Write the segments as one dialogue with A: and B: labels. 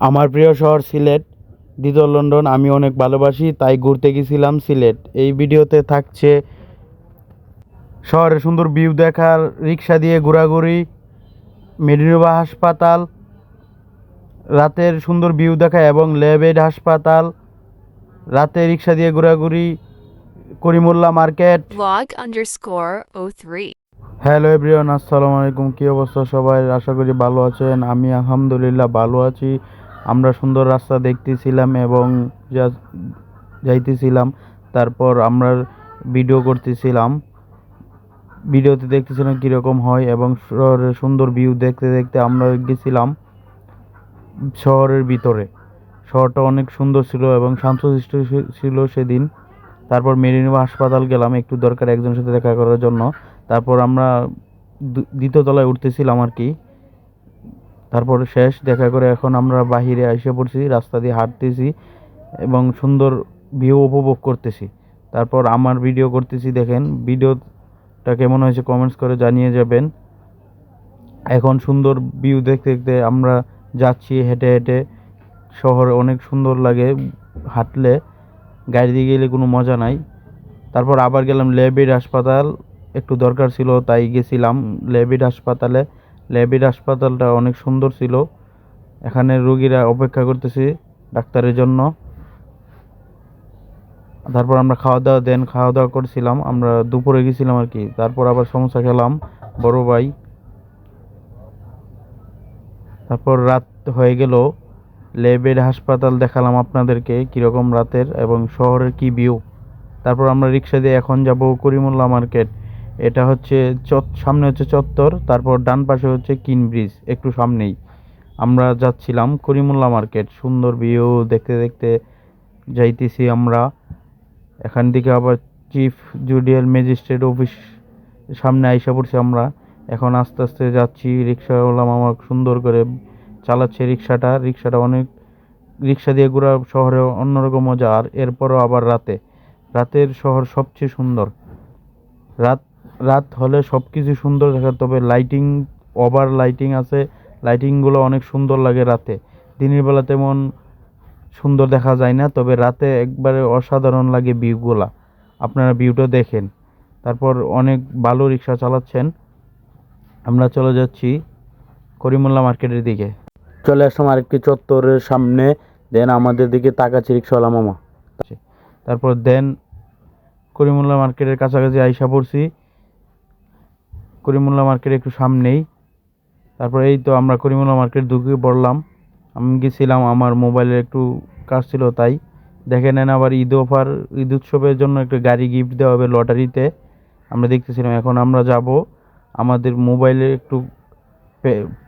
A: আমার প্রিয় শহর সিলেট দ্বিতীয় লন্ডন আমি অনেক ভালোবাসি তাই ঘুরতে গেছিলাম সিলেট। এই ভিডিওতে থাকছে শহরের সুন্দর ভিউ দেখার রিক্সা দিয়ে ঘোরাঘুরি মেডিনোভা হাসপাতাল রাতের সুন্দর ভিউ দেখা এবং লেবেড হাসপাতাল রাতে রিক্সা দিয়ে ঘোরাঘুরি Karimulla market.
B: Vlog underscore 03.
A: Hello everyone আসসালামু আলাইকুম কী অবস্থা সবাই? আশা করি ভালো আছেন আমি আলহামদুলিল্লাহ ভালো আছি। আমরা সুন্দর রাস্তা দেখতেছিলাম এবং যাইতেছিলাম। তারপর আমরা ভিডিও করতেছিলাম। ভিডিওতে দেখতেছিলাম কীরকম হয় এবং শহরের সুন্দর ভিউ দেখতে দেখতে আমরা গেছিলাম শহরের ভিতরে। শহরটা অনেক সুন্দর ছিল এবং শান্তশিষ্ট ছিল সেদিন। তারপর মেরিনো হাসপাতাল গেলাম একটু দরকার একজনের সাথে দেখা করার জন্য। তারপর আমরা দ্বিতীয় তলায় উঠতেছিলাম আর কি। তারপর শেষ, দেখা করে এখন আমরা বাহিরে এসে পড়ছি, রাস্তা দিয়ে হাঁটতেছি এবং সুন্দর ভিউ উপভোগ করতেছি। তারপর আমার ভিডিও করতেছি, দেখেন ভিডিওটা কেমন হয়েছে কমেন্টস করে জানিয়ে যাবেন। এখন সুন্দর ভিউ দেখতে দেখতে আমরা যাচ্ছি, হেঁটে হেঁটে শহরে অনেক সুন্দর লাগে হাঁটলে, গাড়ি দিয়ে গেলে কোনো মজা নাই। তারপর আবার গেলাম লেবিড হাসপাতাল, একটু দরকার ছিল তাই গেছিলাম লেবিড হাসপাতালে। লেবিড হাসপাতালটা অনেক সুন্দর ছিল। এখানে রোগীরা অপেক্ষা করতেছে ডাক্তারের জন্য। তারপর আমরা খাওয়া দাওয়া দেন, খাওয়া দাওয়া করছিলাম। আমরা দুপুরে গেছিলাম আর কি। তারপর আবার সমোসা খেলাম, বড় ভাই। তারপর রাত হয়ে গেল। লেবেড হাসপাতাল দেখালাম আপনাদেরকে, কীরকম রাতের এবং শহরের কি ভিউ তারপর আমরা রিক্সা দিয়ে এখন যাব করিমুল্লা মার্কেট। এটা হচ্ছে চত সামনে হচ্ছে চত্বর, তারপর ডান পাশে হচ্ছে কিন ব্রিজ, একটু সামনেই। আমরা যাচ্ছিলাম করিমুল্লা মার্কেট, সুন্দর ভিউ, দেখতে দেখতে যাইতেছি আমরা। এখান থেকে আবার চিফ জুডিশিয়াল ম্যাজিস্ট্রেট অফিস সামনে আইসা পড়ছি আমরা। এখন আস্তে আস্তে যাচ্ছি, রিক্সাওয়ালা মামা সুন্দর করে চালাচ্ছে রিক্সাটা। রিক্সাটা অনেক, রিক্সা দিয়ে ঘোরা শহরে অন্যরকম মজা। আর এরপরও আবার রাতে, রাতের শহর সবচেয়ে সুন্দর। রাত রাত হলে সব কিছু সুন্দর দেখা তবে লাইটিং ওভার লাইটিং আছে। লাইটিংগুলো অনেক সুন্দর লাগে রাতে। দিনের বেলা তেমন সুন্দর দেখা যায় না, তবে রাতে একবারে অসাধারণ লাগে ভিউগুলা আপনারা ভিউটা দেখেন। তারপর অনেক ভালো রিক্সা চালাচ্ছেন। আমরা চলে যাচ্ছি করিমুল্লা মার্কেটের দিকে। চলে আসলাম আরেকটি চত্বরের সামনে। দেন আমাদের দিকে তাকাচ্ছে রিক্সাওয়ালা মামা। তারপর দেন করিমুল্লা মার্কেটের কাছাকাছি আইসা পড়ছি। করিমুল্লা মার্কেট একটু সামনেই। তারপর এই তো আমরা করিমুল্লা মার্কেট ঢুকে পড়লাম। আমি গেছিলাম, আমার মোবাইলে একটু কাজ ছিল তাই। দেখে নেন আবার ঈদ অফার, ঈদ উৎসবের জন্য একটা গাড়ি গিফট দেওয়া হবে লটারিতে। আমরা দেখতেছিলাম, এখন আমরা যাব আমাদের মোবাইলে একটু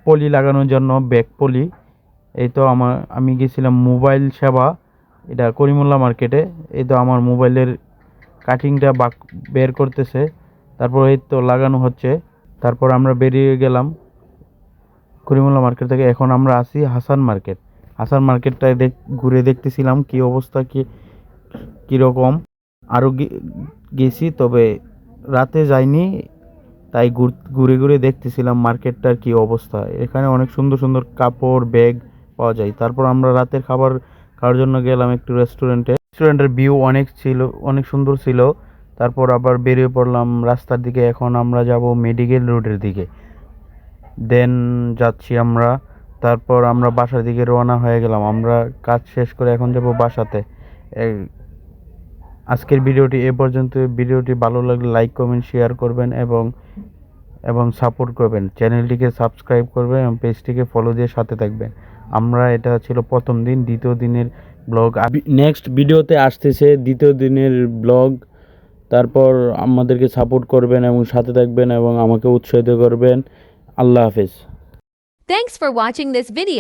A: পলি লাগানোর জন্য ব্যাক পলি। এই তো আমার আমি গেছিলাম মোবাইল সেবা, এটা করিমুল্লা মার্কেটে। এই তো আমার মোবাইলের কাটিংটা বাক, বের করতেছে। তারপর এই তো লাগানো হচ্ছে। তারপর আমরা বেরিয়ে গেলাম করিমুল্লা মার্কেট থেকে। এখন আমরা আসি হাসান মার্কেট। হাসান মার্কেটটায় দেখ, ঘুরে দেখতেছিলাম কি অবস্থা, কি কীরকম আরও গেছি, তবে রাতে যাইনি, তাই ঘুরে ঘুরে দেখতেছিলাম মার্কেটটার কি অবস্থা। এখানে অনেক সুন্দর সুন্দর কাপড়, ব্যাগ পাওয়া যায়। তারপর আমরা রাতের খাবার খাওয়ার জন্য গেলাম একটু রেস্টুরেন্টে রেস্টুরেন্টের ভিউ অনেক ছিল, অনেক সুন্দর ছিল। তারপর আবার বেরিয়ে পড়লাম রাস্তার দিকে। এখন আমরা যাব মেডিকেল রোডের দিকে। দেন যাচ্ছি আমরা। তারপর আমরা বাসার দিকে রওনা হয়ে গেলাম। আমরা কাজ শেষ করে এখন যাব বাসাতে। আজকের ভিডিওটি এ পর্যন্ত ভিডিওটি ভালো লাগলে লাইক কমেন্ট শেয়ার করবেন এবং এবং সাপোর্ট করবেন। চ্যানেলটিকে সাবস্ক্রাইব করবেন এবং পেজটিকে ফলো দিয়ে সাথে থাকবেন। আমরা এটা ছিল প্রথম দিন, দ্বিতীয় দিনের ব্লগ নেক্সট ভিডিওতে আসতেছে দ্বিতীয় দিনের ব্লগ তারপর আমাদেরকে সাপোর্ট করবেন এবং সাথে থাকবেন এবং আমাকে উৎসাহিত করবেন আল্লাহ হাফেজ
B: thanks for watching this video.